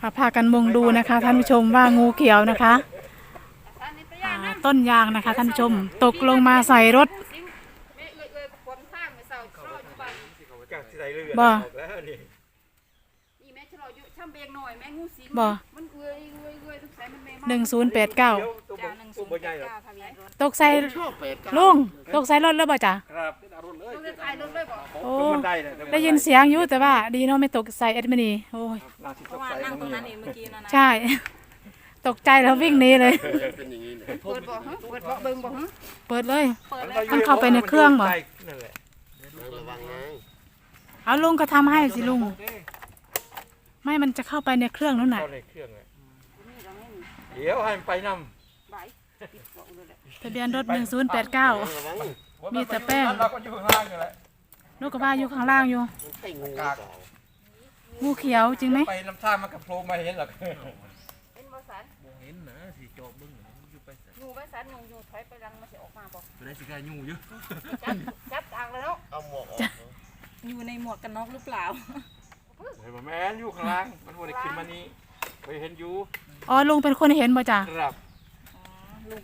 ค่ะพากันมุงดูนะคะท่านผู้ชมว่างูเขียวนะคะอ่าต้นยางนะคะท่านผู้ชมตกลงมาใส่รถ บ่ บ่ ออกแล้วนี่ นี่แม่ ชะลออยู่ช่ำเบงหน่อยแม่งูสิงบ่ มันเอื้อยเอื้อยเอื้อยทุกสายมันแม่มาหนึ่งศูนย์แปดเก้าเดี๋ยวตัวบ่ตัวบ่ใหญ่หรอกทะเบียนรถตกใส่ลุงตกใส่รถแล้วบ่จ้ะครับต้องเลือกถ่ายรถเลยบ่โอ้ตัวมันได้เลยได้ยินเสียงอยู่แต่ว่าดีเนาะไม่ตกใส่แอดมินีโอ้ยลาสิเพตราะกว่าใส่นั่งตตรรงงนี้นั้นเองเมื่อกี้นะนะใช่ ตกใจแล้ววิ่งหนีเลยเปิดบ่ฮะเปิดบ่เบิ่งบ่ฮะเปิดเลย เปิดเลยมันเข้าไปในเครื่องบ่ นั่นแหละเอาลุงก็ทำให้สิลุง ไม่มันจะเข้าไปในเครื่องนั่นน่ะเข้าในเครื่องเลยเดี๋ยวให้มันไปนำใบปิดบ่เลยแหละทะเบียนรถหนึ่งศูนย์แปดเก้ามีแต่แป้ง เราก็อยู่ข้างล่างนี่แหละลูกกระบาอยู่ข้างล่างอยู่ กากงูเขียวจริงไหมไปน้ำท่ามันกับโพรงมาเห็นหรอกเป็นบ่สันเห็นนะสิจอบเบิ่งอยู่ไปงูบ่สันงูอยู่ถอยไปรังมันสิออกมาบ่ได้สิกายู่อยู่จับจับทางแล้วอยู่ในหมวกกันน็อกหรือเปล่า เห็นบ่แม่นอยู่ข้างล่างมันบ่ได้ขึ้นมานี่ไปเห็นอยู่อ๋อลุงเป็นคนเห็นบ่จ้ะครับ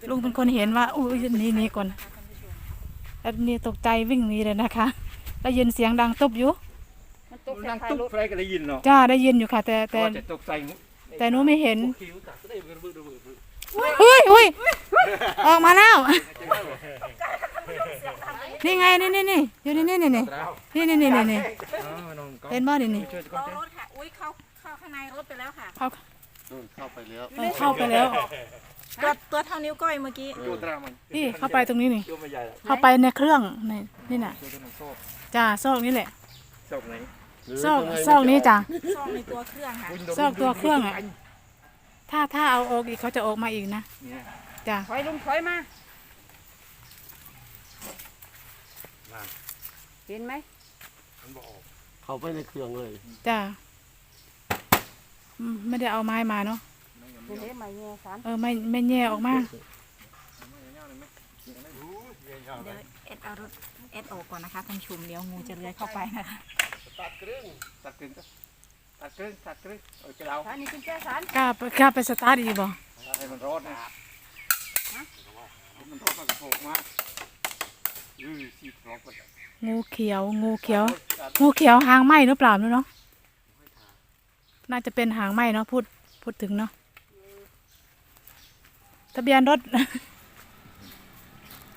ลุงเป็นคนเห็นว่าอุ้ยหนี่นี่ก่อนแอดนี่ตกใจวิ่งหนีเลยนะคะได้ยินเสียงดังตุ๊บอยู่มันตกใส่นั่งท้ายตุ๊บรถใครก็ได้ยินเนาะจ้าได้ยินอยู่ค่ะ แต่แต่ว่าจะตกใจงูแต่หนูไม่เห็น คิ้วตัดก็ได้เบิ่งเบิ่งเบิ่งเบิ่งอุ้ยอุ้ยออกมาแล้ว นี่ไงนี่นี่นี่อยู่นี่นี่นี่นี่แล้วนี่นี่นี่นี่นี่อ๋อน้องก็เห็นบ่นี่นี่ช่วยรก่อนอเด้รถค่ะ อุ้ยเข้าเข้าข้างในรถไปแล้วค่ะ เข้าเข้าไปแล้วเออเข้าไปแล้วตัวตัวเท่านิ้วก้อยเมื่อกี้อยู่ตรามันนี่เข้าไปตรงนี้นี่ตัวไม่ใหญ่หรอกเข้าไปในเครื่องนี่นี่น่ะตัวตัวน้องโซ่จ้าซอกนี่แหละโชคไหนซอกซอกนี้จ้ะซ่อนในตัวเครื่องค่ะซอกตัวเครื่องอะถ้าถ้าเอาออกอีกเขาจะออกมาอีกนะเนี่ยจ้าถอยลงถอยมา เห็นไหมมันบอกออกเข้าไปในเครื่องเลย จ้าอืมไม่ได้เอาไม้มาเนาะเห็นไหมแง่สันเออไม่ไม่แย่ออกมาเดี๋ยวเอ็ดเอารถเอ็ดออกก่อนนะคะท่านผู้ชมเดี๋ยวงูจะเลื้อยเข้าไปนะคะตัดครึ่งตัดครึ่งก็ตัดครึ่งตัดครึ่งเออจะเอาสันนี่กุญแจสันกล้าไปกล้าไปสตาร์ทอีกบ่ให้มันรอดนะมันรอดมันกระโผกมาอือสีทอ งก็จะงูเขียว งูเขียว งูเขียวหางไหมหรือเปล่าไม่รู้เนาะน่าจะเป็นหางไหมเนาะพูดพูดถึงเนาะทะเบียนรถ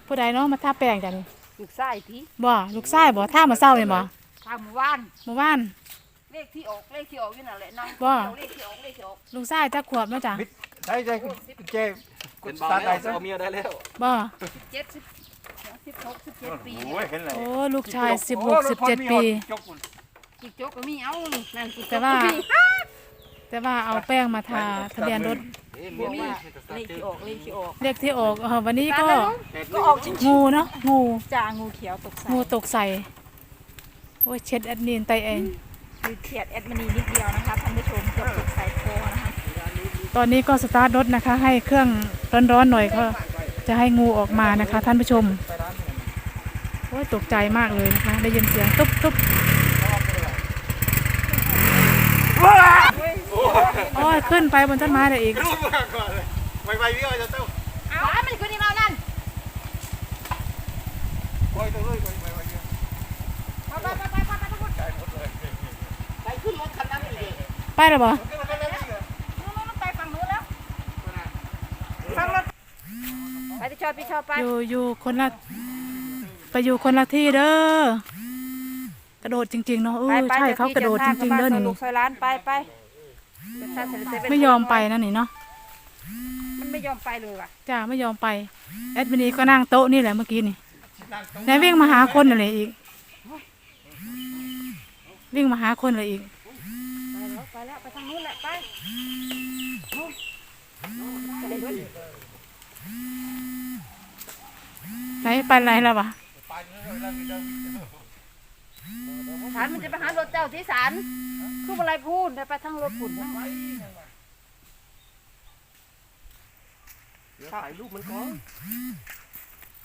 ผู้ใดเนาะมาท่าแปลงจ้ะนี่ลูกไส้ทีบ่ลูกชายบ่ท่ามาเศร้าเนี่ยบ่ทางหมู่บ้านเมื่อวานเลขที่ออกเลขที่ออกอยู่นั่นแหละนั่งว่าเลขที่ออกเลขที่ออกลูกชายจักขวบเนาะจ้ะใช่ใช่กุญแจกุญตัดได้เอาเมียได้แล้วบ่เจ็ดสิบ สิบหกสิบเจ็ดปีโอ้ยเห็นเลยโอ้ลูกชายสิบหกสิบเจ็ดปี จิกจกก็มีเอานั่นจิกจกแต่ว่า ก็มีแต่ว่าเอาแป้งมาทาทะเบียนรถบอกว่าเลขที่ออกเลขที่ออกเลขที่ออกเออวันนี้ก็ก็ออกจริงงูเนาะงู ๆจ่างูเขียวตกใส่งูตกใส่โอ้ยเช็ดแอดมินไตเอง คือเฉียดแอดมินีนิดเดียวนะคะท่านผู้ชมเกือบตกใส่คอนะคะตอนนี้ก็สตาร์ทรถนะคะ ให้เครื่องร้อนๆหน่อยก็จะให้งูออกมานะคะ ท่านผู้ชมโอ้ยตกใจมากเลยนะคะ ได้ยินเสียงตุ๊บตุ๊บโอ้ยขึ้นไปบนต้นไม้เลยอีกรูปมาก่อนเลยไวๆพี่เอาจะเต้าเอาอันมันคือนี่เรานั่นไวตัวเลยไวไวไวไปไปไปไปไปไปทุกคนไปขึ้นรถคันนั้นเลยไปหรอบ่นู้นนู้นไปฝั่งนู้นแล้วฝั่งรถไปที่ชอบพี่ชอบไปอยู่อยู่คนละ ไปอยู่คนละที่เด้อกระโดดจริงๆเนาะเออใช่เขากระโดดจริงๆเด้อนี่ลูนี่กซอยร้านไปไปเป็นท่าเสร็จเสร็จเป็นไม่ยอมไปนะนี่เนาะมันไม่ยอมไปเลยว่ะจ้าไม่ยอมไปแอดมินีก็นั่งโต๊ะนี่แหละเมื่อกี้นี่ไหนวิ่งมาหาคนอะไรอีก วิ่งมาหาคนอะไรอีกไปแล้วไปแล้วไปทางนู้นแหละไปนู้นไปเลยไหนไปไหนแล้ววะ สารมันจะไปหารถเจ้าที่สารคืออะไรพูดไปทางรถฝุ่นถ่ายรูปมันก่อน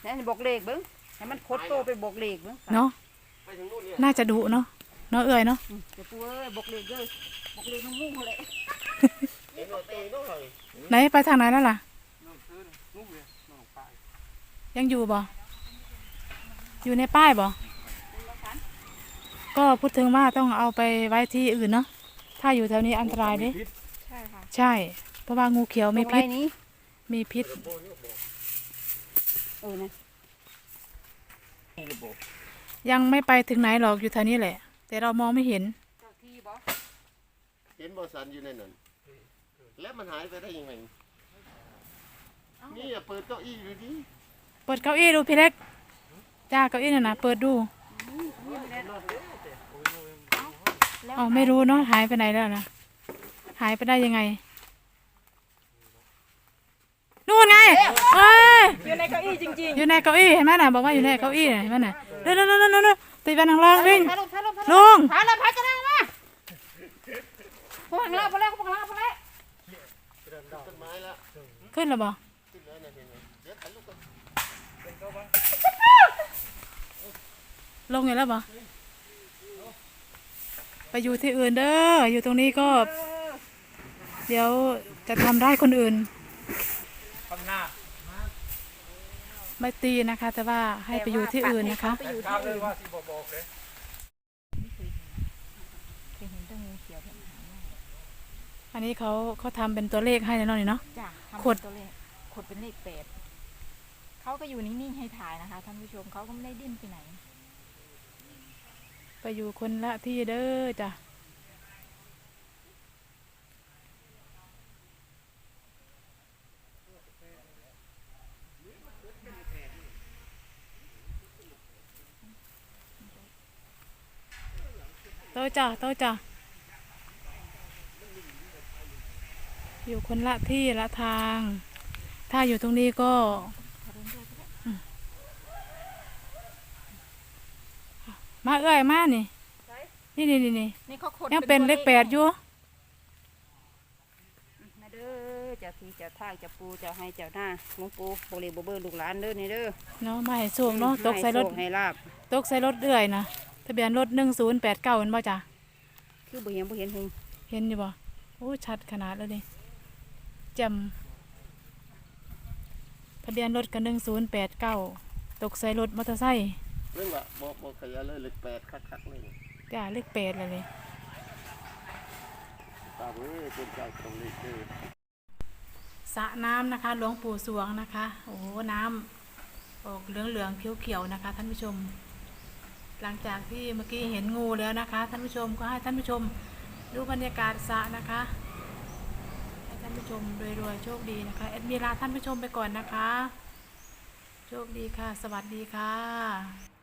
นี่บอกเลขเบิ้งให้มันคดโตไปบอกเลขเบิ้งเนาะน่าจะดุเนาะเนาะเอื่อยเนาะเดี๋ยวปูเอ้ยบอกเลขเด้อบอกเลยน้องมุ่งเลยไหนไปทางไหนแล้วล่ะยังอยู่บ่ อยู่ในป้ายบ่ก็พูดถึงว่าต้องเอาไปไว้ที่อื่นเนาะถ้าอยู่แถวนี้อันตรายเด้ใช่ค่ะใช่ เพราะว่างูเขียวมีตรงพิษไรนี้มีพิษเออนะยังไม่ไปถึงไหนหรอกอยู่แถวนี้แหละ แต่เรามองไม่เห็นเจ้าที่บอกเห็นบอสันอยู่ในนั้นแล้วมันหายไปได้ยังไงนี่อย่าเปิดเก้าอี้ดูดิเปิดเก้าอี้ดูพี่เล็ก จ้าเก้าอี้น่ะนะเปิดดูอ๋อไม่รู้เนาะหายไปไหนแล้วนะหายไปได้ยังไงนู่นไงเอ้ยอยู่ในเก้าอี้จริงอยู่ในเก้าอี้เห็นไหมน่ะบอกว่าอยู่ในเก้าอี้น่ะเห็นไหมน่ะเร็วเร็วเร็วเร็วเร็วตีไปทางล่างๆวิ่งถ่ายรูปถ่ายรูปถ่ายรูปลุงถ่ายแล้วพักกันนะมาพวกข้างล่างพวกข้างล่างพวกข้างล่างพวกข้างล่างต้นไม้แล้วขึ้นแล้วบ่ขึ้นแล้วนะเห็นไหมเดี๋ยวถ่ายรูปกัน ลงอยู่แล้วบ่ไปอยู่ที่อื่นเด้อ อยู่ตรงนี้ก็ เดี๋ยวจะทำร้ายคนอื่นข้างหน้าไม่ตีนะคะ แต่ว่าให้ไปอยู่ที่อื่นนะคะแต่กล้าวเลยว่าสิบอกบอกเลยเคยเห็นแตัวงูเขียวที่หางไหมอันนี้เขาเขาทำเป็นตัวเลขให้แน่นอนนี่เนาะจ้ะทำขเป็ดนตัวเลขขดเป็นเลขแปดเขาก็อยู่นิ่งๆให้ถ่ายนะคะท่านผู้ชมเขาก็ไม่ได้ดิ้นไปไหน ไปอยู่คนละที่เด้อจ้ะโตะจ้ะโตะจ้ะอยู่คนละที่ละทาง ถ้าอยู่ตรงนี้ก็ อืม มาเอ้ยมานี่นี่นี่นี่นี่นี่เขาขดยังเป็นเลขแปดอยู่นะเด้อเจ้าที่เจ้าทางเจ้าปูเจ้าให้เจ้าหน้าหลวงปู่โบรีโบเบอร์ลูกหลานเด้อนี่เด้อเนาะมาให้สูงเนาะตกใส่รถให้โชคให้ลาบตกใส่รถเรื่อยนะทะเบียนรถหนึ่งศูนย์แปดเก้าเห็นบ่จ้ะคือบ่เห็นบ่เห็นหงเห็นอยู่บ่โอ้ชัดขนาดเลยนี่จำทะเบียนรถกันหนึ่งศูนย์แปดเก้าตกใส่รถมอเตอร์ไซค์ เรื่องว่าบอกบอกขยะเลยเลขแปดคักๆเลยจ้าเลขแปดเลยเลยตามเอ้ยเป็นเจ้าตรงนี้คือสระน้ำนะคะ หลวงปู่สวงนะคะ โอ้โหน้ำออกเหลืองๆเขียวๆนะคะ ท่านผู้ชม หลังจากที่เมื่อกี้เห็นงูแล้วนะคะ ท่านผู้ชมก็ให้ท่านผู้ชมดูบรรยากาศสระนะคะให้ท่านผู้ชมรวยๆโชคดีนะคะเอ็ดมีลาท่านผู้ชมไปก่อนนะคะ โชคดีค่ะ สวัสดีค่ะ